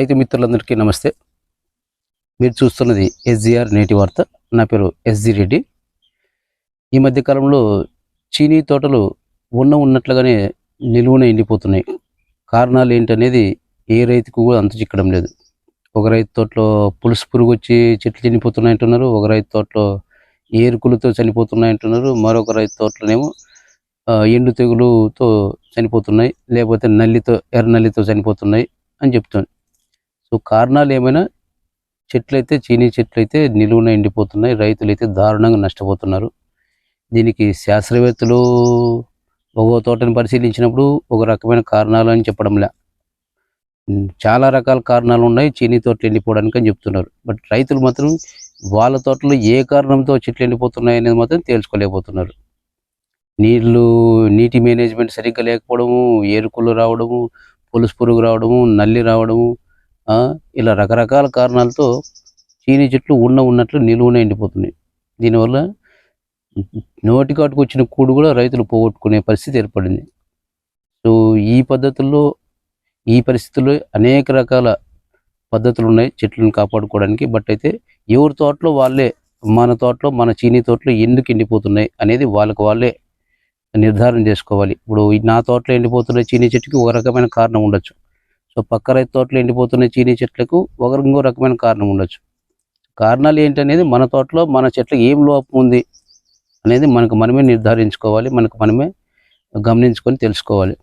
రైతు మిత్రులందరికీ నమస్తే. మీరు చూస్తున్నది ఎస్జిఆర్ నేటి వార్త. నా పేరు ఎస్జి రెడ్డి. ఈ మధ్య కాలంలో చీనీ తోటలు ఉన్న ఉన్నట్లుగానే నిలువున ఎండిపోతున్నాయి. కారణాలు ఏంటనేది ఏ రైతుకు కూడా అంత చిక్కడం లేదు. ఒక రైతు తోటలో పులుసు పురుగు వచ్చి చెట్లు చనిపోతున్నాయి అంటున్నారు. ఒక రైతు తోటలో ఏరుకులతో చనిపోతున్నాయి అంటున్నారు. మరొక రైతు తోటలోనేమో ఎండు తెగులుతో చనిపోతున్నాయి. లేకపోతే నల్లితో ఎర్ర నల్లితో చనిపోతున్నాయి అని చెప్తుంది సో కారణాలు ఏమైనా? చెట్లయితే చీనీ చెట్లయితే నిలువున ఎండిపోతున్నాయి. రైతులు అయితే దారుణంగా నష్టపోతున్నారు. దీనికి శాస్త్రవేత్తలు ఒక్కో తోటని పరిశీలించినప్పుడు ఒక రకమైన కారణాలు అని చెప్పడంలే. ఉమ్, చాలా రకాల కారణాలు ఉన్నాయి చీనీ తోటలు ఎండిపోవడానికి అని చెప్తున్నారు. బట్ రైతులు మాత్రం వాళ్ళ తోటలో ఏ కారణంతో చెట్లు ఎండిపోతున్నాయి అనేది మాత్రం తేల్చుకోలేకపోతున్నారు నీళ్ళు నీటి మేనేజ్మెంట్ సరిగ్గా లేకపోవడము ఏరుకులు రావడము పులుసు పురుగు రావడము నల్లి రావడము ఇలా రకరకాల కారణాలతో చీనీ చెట్లు ఉన్న ఉన్నట్లు నిలువున ఎండిపోతున్నాయి. దీనివల్ల నోటికాటుకు వచ్చిన కూడు కూడా రైతులు పోగొట్టుకునే పరిస్థితి ఏర్పడింది. సో ఈ పద్ధతుల్లో ఈ పరిస్థితుల్లో అనేక రకాల పద్ధతులు ఉన్నాయి చెట్లను కాపాడుకోవడానికి. బట్ అయితే ఎవరి తోటలో వాళ్ళే మన తోటలో మన చీనీ తోటలో ఎందుకు ఎండిపోతున్నాయి అనేది వాళ్ళకి వాళ్ళే నిర్ధారణ చేసుకోవాలి. ఇప్పుడు నా తోటలో ఎండిపోతున్న చీనీ చెట్టుకి ఒక రకమైన కారణం ఉండొచ్చు. పక్క రైతు తోటలు ఎండిపోతున్న చీనీ చెట్లకు ఒక ఇంకో రకమైన కారణం ఉండొచ్చు. కారణాలు ఏంటనేది మన తోటలో మన చెట్లకు ఏం లోపం ఉంది అనేది మనకు మనమే నిర్ధారించుకోవాలి మనకు మనమే గమనించుకొని తెలుసుకోవాలి.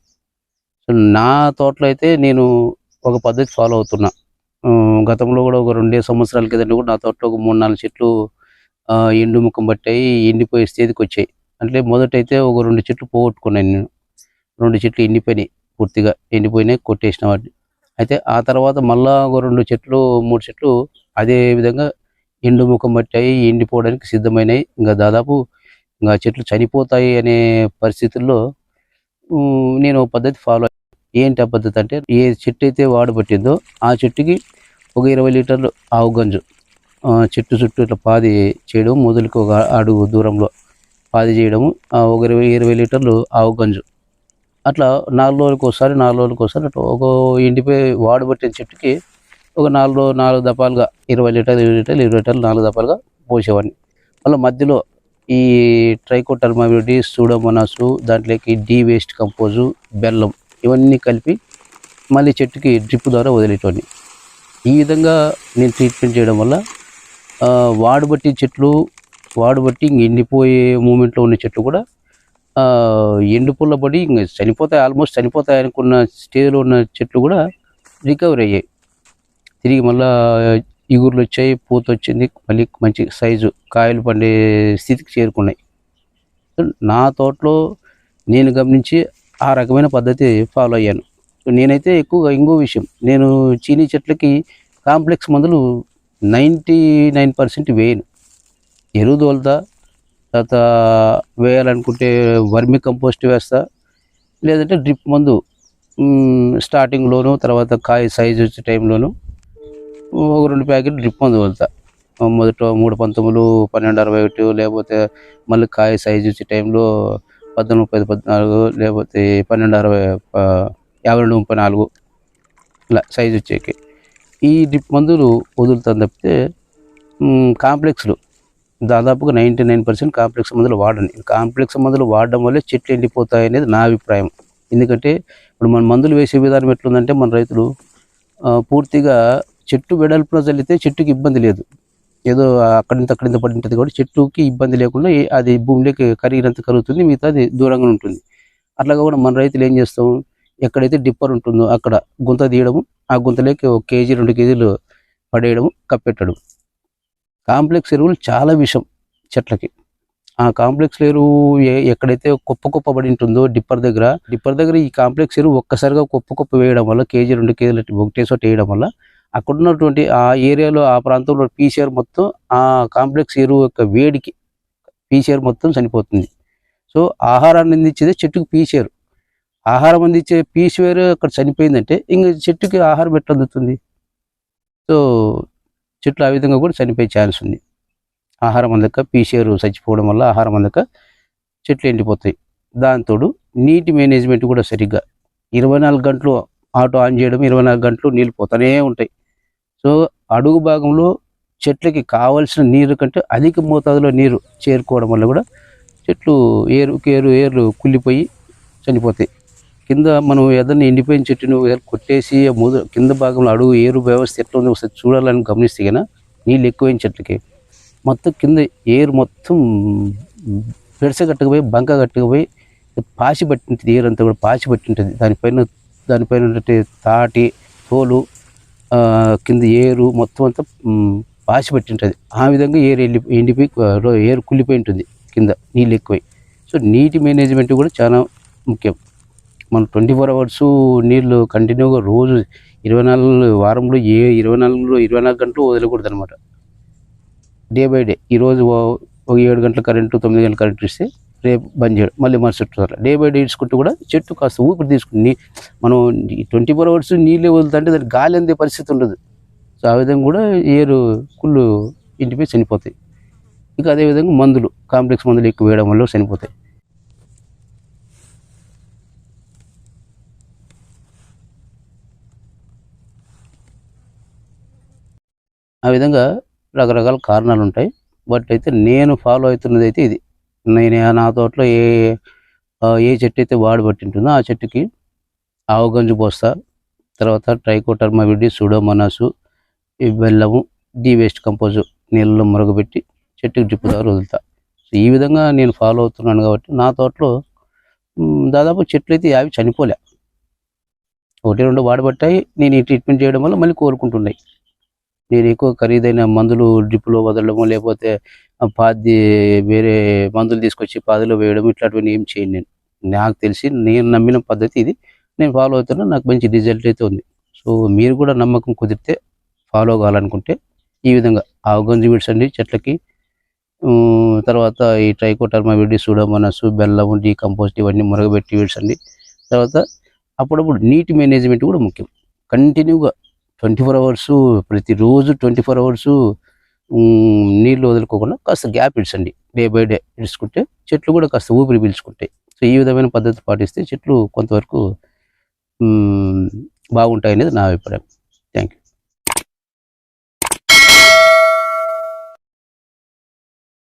సో నా తోటలో అయితే నేను ఒక పద్ధతి ఫాలో అవుతున్నా. గతంలో కూడా ఒక రెండే సంవత్సరాల కింద కూడా నా తోటలో ఒక మూడు నాలుగు చెట్లు ఎండు ముఖం పట్టాయి ఎండిపోయే స్థితికి వచ్చాయి. అంటే మొదటైతే ఒక రెండు చెట్లు పోగొట్టుకున్నాను నేను. రెండు చెట్లు ఎండిపోయినాయి పూర్తిగా. ఎండిపోయినాయి కొట్టేసిన వాటిని. అయితే ఆ తర్వాత మళ్ళా ఒక రెండు చెట్లు మూడు చెట్లు అదే విధంగా ఎండు ముఖం పట్టాయి ఎండిపోవడానికి సిద్ధమైనాయి. ఇంకా దాదాపు ఇంకా చెట్లు చనిపోతాయి అనే పరిస్థితుల్లో నేను పద్ధతి ఫాలో ఏంటి ఆ పద్ధతి అంటే ఏ చెట్టు అయితే వాడబట్టిందో ఆ చెట్టుకి ఒక ఇరవై లీటర్లు ఆవు గంజు ఆ, చెట్టు చుట్టూ ఇట్లా పాది చేయడం మొదలుకి ఒక అడుగు దూరంలో పాది చేయడము ఆ, ఒక ఇరవై ఇరవై లీటర్లు ఆవు గంజు. అట్లా నాలుగు రోజులకు ఒకసారి నాలుగు రోజులకు ఒకసారి అట్లా ఒక ఎండిపోయి వాడబట్టిన చెట్టుకి ఒక నాలుగు రోజు నాలుగు దపాలుగా ఇరవై లీటర్లు ఇరవై లీటర్లు ఇరవై లీటర్లు నాలుగు దపాలుగా పోసేవాడిని. మళ్ళీ మధ్యలో ఈ ట్రైకోటర్మాబిలిటీ సూడోమోనాసు దాంట్లోకి డీ వేస్ట్ కంపోజు బెల్లం ఇవన్నీ కలిపి మళ్ళీ చెట్టుకి డ్రిప్ ద్వారా వదిలేటోని ఈ విధంగా నేను ట్రీట్మెంట్ చేయడం వల్ల ఆ, వాడబట్టి చెట్లు వాడబట్టి ఇంక ఎండిపోయే మూమెంట్లో ఉన్న చెట్లు కూడా ఎండు పుల్ల పడి ఇంక చనిపోతాయి ఆల్మోస్ట్ చనిపోతాయి అనుకున్న స్టేజ్లో ఉన్న చెట్లు కూడా రికవరీ అయ్యాయి. తిరిగి మళ్ళా ఇగుర్లు వచ్చాయి పూత వచ్చింది మళ్ళీ మంచి సైజు కాయలు పండే స్థితికి చేరుకున్నాయి. నా తోటలో నేను గమనించి ఆ రకమైన పద్ధతి ఫాలో అయ్యాను. నేనైతే ఎక్కువగా ఇంకో విషయం నేను చీనీ చెట్లకి కాంప్లెక్స్ మందులు నైంటీ నైన్ పర్సెంట్ వేయను. ఎరువు తోలుతా తర్వాత వేయాలనుకుంటే వర్మి కంపోస్ట్ వేస్తా లేదంటే డ్రిప్ మందు స్టార్టింగ్లోను తర్వాత కాయ సైజు వచ్చే టైంలోను ఒక రెండు ప్యాకెట్ డ్రిప్ మందు వెళ్తా మొదట మూడు పంతొమ్మిది పన్నెండు అరవై ఒకటి లేకపోతే మళ్ళీ కాయ సైజు వచ్చే టైంలో పద్నాలుగు ముప్పై పద్నాలుగు లేకపోతే పన్నెండు అరవై యాభై రెండు ముప్పై నాలుగు ఇలా సైజు వచ్చేకి. ఈ డ్రిప్ మందులు వదులుతాను తప్పితే కాంప్లెక్స్లు దాదాపుగా నైంటీ నైన్ పర్సెంట్ కాంప్లెక్స్ మందులు వాడండి. కాంప్లెక్స్ మందులు వాడడం వల్లే చెట్లు ఎండిపోతాయి అనేది నా అభిప్రాయం. ఎందుకంటే ఇప్పుడు మన మందులు వేసే విధానం ఎట్లుందంటే మన రైతులు పూర్తిగా చెట్టు వెడల్పున చల్లితే చెట్టుకి ఇబ్బంది లేదు. ఏదో అక్కడింత అక్కడింత పడి ఉంటుంది కాబట్టి చెట్టుకి ఇబ్బంది లేకుండా అది భూమిలోకి కరిగినంత కరుగుతుంది మిగతా అది దూరంగా ఉంటుంది. అట్లాగా కూడా మన రైతులు ఏం చేస్తాం? ఎక్కడైతే డిప్పర్ ఉంటుందో అక్కడ గుంత తీయడము ఆ గుంతలోకి ఒక కేజీ రెండు కేజీలు పడేయడము కప్పెట్టడం కాంప్లెక్స్ ఎరువులు చాలా విషం చెట్లకి. ఆ కాంప్లెక్స్ ఎరువు ఏ- ఎక్కడైతే కుప్ప కుప్ప పడి ఉంటుందో డిప్పర్ దగ్గర డిప్పర్ దగ్గర ఈ కాంప్లెక్స్ ఎరువు ఒక్కసారిగా కుప్ప కుప్ప వేయడం వల్ల కేజీ రెండు కేజీలు ఒకటేసోటి వేయడం వల్ల అక్కడ ఉన్నటువంటి ఆ ఏరియాలో ఆ ప్రాంతంలో పీసీఆర్ మొత్తం ఆ కాంప్లెక్స్ ఎరువు యొక్క వేడికి పీసీఆర్ మొత్తం చనిపోతుంది సో ఆహారాన్ని అందించేది చెట్టుకు పీసీఆర్. ఆహారం అందించే పీసీఆర్ అక్కడ చనిపోయిందంటే ఇంక చెట్టుకి ఆహారం ఎట్లా అందుతుంది? సో చెట్లు ఆ విధంగా కూడా చనిపోయే ఛాన్స్ ఉంది. ఆహారం అందక పీసీఆర్ చచ్చిపోవడం వల్ల ఆహారం అందక చెట్లు ఎండిపోతాయి. దాంతో నీటి మేనేజ్మెంట్ కూడా సరిగ్గా ఇరవై నాలుగు గంటలు ఆటో ఆన్ చేయడం ఇరవై నాలుగు గంటలు నీళ్ళు పోతూనే ఉంటాయి. సో అడుగు భాగంలో చెట్లకి కావలసిన నీరు కంటే అధిక మోతాదులో నీరు చేరుకోవడం వల్ల కూడా చెట్లు ఏరు కేరు ఏర్లు కుళ్ళిపోయి చనిపోతాయి. కింద మనం ఏదైనా ఎండిపోయిన చెట్టును కొట్టేసి ఆ ముద కింద భాగంలో అడుగు ఏరు వ్యవస్థ ఎట్లా ఉంది ఒకసారి చూడాలని గమనిస్తే కనుక నీళ్ళు ఎక్కువైన చెట్లకి మొత్తం కింద ఏరు మొత్తం పెడస కట్టుకుపోయి బంక కట్టుకుపోయి పాసి పట్టింటుంది ఏరు అంతా కూడా పాసి పట్టింటుంది దానిపైన దానిపైన తాటి తోలు కింద ఏరు మొత్తం అంతా పాసి పట్టి ఉంటుంది ఆ విధంగా ఏరు ఎండి ఎండిపోయి ఏరు కుళ్ళిపోయి ఉంటుంది కింద నీళ్ళు ఎక్కువై. సో నీటి మేనేజ్మెంట్ కూడా చాలా ముఖ్యం. మనం ట్వంటీ ఫోర్ అవర్స్ నీళ్ళు కంటిన్యూగా రోజు ఇరవై నాలుగు వారంలో ఏ ఇరవై నాలుగులో ఇరవై నాలుగు గంటలు వదలకూడదు అనమాట డే బై డే ఈరోజు ఓ- ఒక ఏడు గంటల కరెంటు తొమ్మిది గంటల కరెంటు ఇస్తే రేపు బంద్ చేయడం మళ్ళీ మరుసటి రోజు డే బై డే ఇచ్చుకుంటూ కూడా చెట్టు కాస్త ఊపిరి తీసుకుని మనం ట్వంటీ ఫోర్ అవర్స్ నీళ్ళే వదులుతుంటే దానికి గాలి అందే పరిస్థితి ఉండదు. సో ఆ విధంగా కూడా ఏరు కుళ్ళు ఇంటిపై చనిపోతాయి. ఇంకా అదేవిధంగా మందులు కాంప్లెక్స్ మందులు ఎక్కువ వేయడం వల్ల చనిపోతాయి. ఆ విధంగా రకరకాల కారణాలు ఉంటాయి బట్ అయితే నేను ఫాలో అవుతున్నది అయితే ఇది. నేను నా తోటలో ఏ ఏ చెట్టు అయితే వాడబట్టి ఉంటుందో ఆ చెట్టుకి ఆవు గంజు పోస్తా. తర్వాత ట్రైకోటర్మా విడి సుడోమోనాసు ఈ బెల్లము డీ వేస్ట్ కంపోజు నీళ్ళలో మురగబెట్టి చెట్టుకి డ్రిప్ ద్వారా వదులుతా. సో ఈ విధంగా నేను ఫాలో అవుతున్నాను కాబట్టి నా తోటలో దాదాపు చెట్లు అయితే యావి చనిపోలే. ఒకటి రెండు వాడబట్టాయి. నేను ఈ ట్రీట్మెంట్ చేయడం వల్ల మళ్ళీ కోలుకుంటున్నాయి. నేను ఎక్కువ ఖరీదైన మందులు డిప్పులో వదలడము లేకపోతే పాది వేరే మందులు తీసుకొచ్చి పాదిలో వేయడం ఇట్లాంటివన్నీ ఏం చేయను నేను. నాకు తెలిసి నేను నమ్మిన పద్ధతి ఇది. నేను ఫాలో అవుతున్నా నాకు మంచి రిజల్ట్ అయితే ఉంది. సో మీరు కూడా నమ్మకం కుదిరితే ఫాలో కావాలనుకుంటే ఈ విధంగా ఆవుగంజి విడ్సండి చెట్లకి. తర్వాత ఈ ట్రైకోటర్మా విడి సూడోమోనాస్ బెల్లము డీకంపోస్ట్ ఇవన్నీ మురగబెట్టి విడ్సండి తర్వాత అప్పుడప్పుడు నీటి మేనేజ్మెంట్ కూడా ముఖ్యం. కంటిన్యూగా ట్వంటీ ఫోర్ అవర్స్ ప్రతిరోజు ట్వంటీ ఫోర్ అవర్స్ నీళ్ళు వదులుకోకుండా కాస్త గ్యాప్ ఇడ్చండి. డే బై డే ఇడ్చుకుంటే చెట్లు కూడా కాస్త ఊపిరి పీల్చుకుంటాయి. సో ఈ విధమైన పద్ధతి పాటిస్తే చెట్లు కొంతవరకు బాగుంటాయి అనేది నా అభిప్రాయం. Thank you.